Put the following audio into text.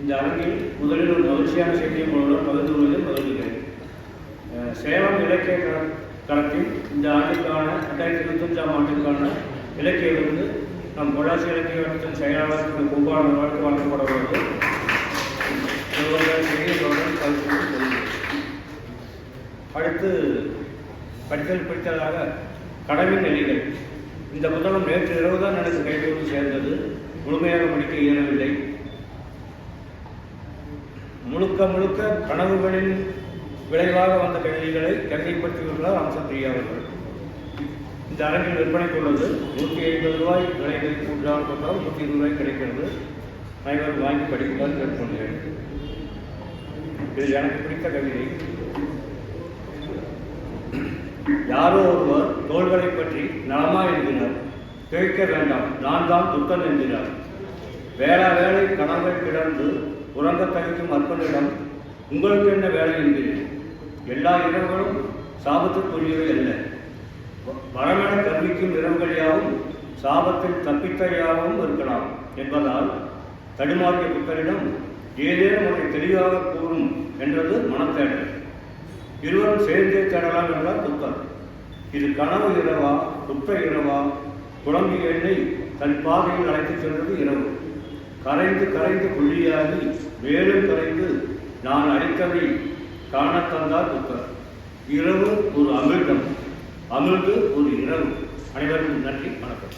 இந்த அரங்கில் முதலில் ஒரு மகிழ்ச்சியான செய்தியை உங்களுடன் பகிர்ந்து கொள்வதில் மகிழ்கிறேன் சேலம் இலக்கிய கள- களத்தில் இந்த ஆண்டுக்கான ரெண்டாயிரத்தி இருபத்தஞ்சாம் ஆண்டுக்கான இலக்கிய விருந்து நம் பொள்ளாச்சி இலக்கிய வட்டத்தின் செயலாளர் திரு பூபாலன் அவர்களுக்கு வழங்கப்பட உள்ளது. அடுத்து படித்தல் படித்ததாக கடவின் நிலைகள் இந்த புத்தகம் நேற்று இரவு தான் எனக்கு கைகளுக்கு சேர்ந்தது. முழுமையாக படிக்க இயலவில்லை. முழுக்க முழுக்க கனவுகளின் விளைவாக வந்த கவிதைகளை கவிதைப்படுத்தியுள்ளார் அம்சப்பிரியா அவர்கள். இந்த அரங்கில் விற்பனைக்கு உள்ளது நூற்றி ஐம்பது ரூபாய் விலை மதிப்புள்ளார் புத்தகம் நூற்றி இருபது ரூபாய் கிடைக்கிறது. அனைவரும் வாங்கி படிக்குமாறு கேட்டுக்கொள்கிறேன். இது எனக்கு பிடித்த கவிதை. யாரோ ஒருவர் தோள்களை பற்றி நலமா என்கிறார் கேட்க வேண்டாம் நான் தான் துத்தன் என்கிறார். வேற வேலை கனவை கிடந்து உறங்க தவிக்கும் அற்பனிடம் உங்களுக்கு என்ன வேலை என்கிறேன் எல்லா இரவுகளும் சாபத்துக்குரியவை அல்ல. வரமென கல்விக்கும் இரவுகள் சாபத்தில் தப்பித்தையாகவும் இருக்கலாம் என்பதால் தடுமாறிய புத்தரிடம் ஏதேனும் ஒன்றை தெளிவாக கூறும் என்றது மனத்தேடல். இருவரும் சேர்ந்தே தேடலாம் என்றார் புத்தர். இது கனவு இரவா புத்த இரவா குழந்தை எண்ணெய் தன் பாதையில் அழைத்துச் சென்றது இரவு. கரைந்து கரைந்து புள்ளியாகி மேலும் கரைந்து நான் அழைக்கவை காணத் தந்தார் புத்தர். இரவு ஒரு அமிர்தம் அமிர்து ஒரு இரவு. அனைவருக்கும் நன்றி வணக்கம்.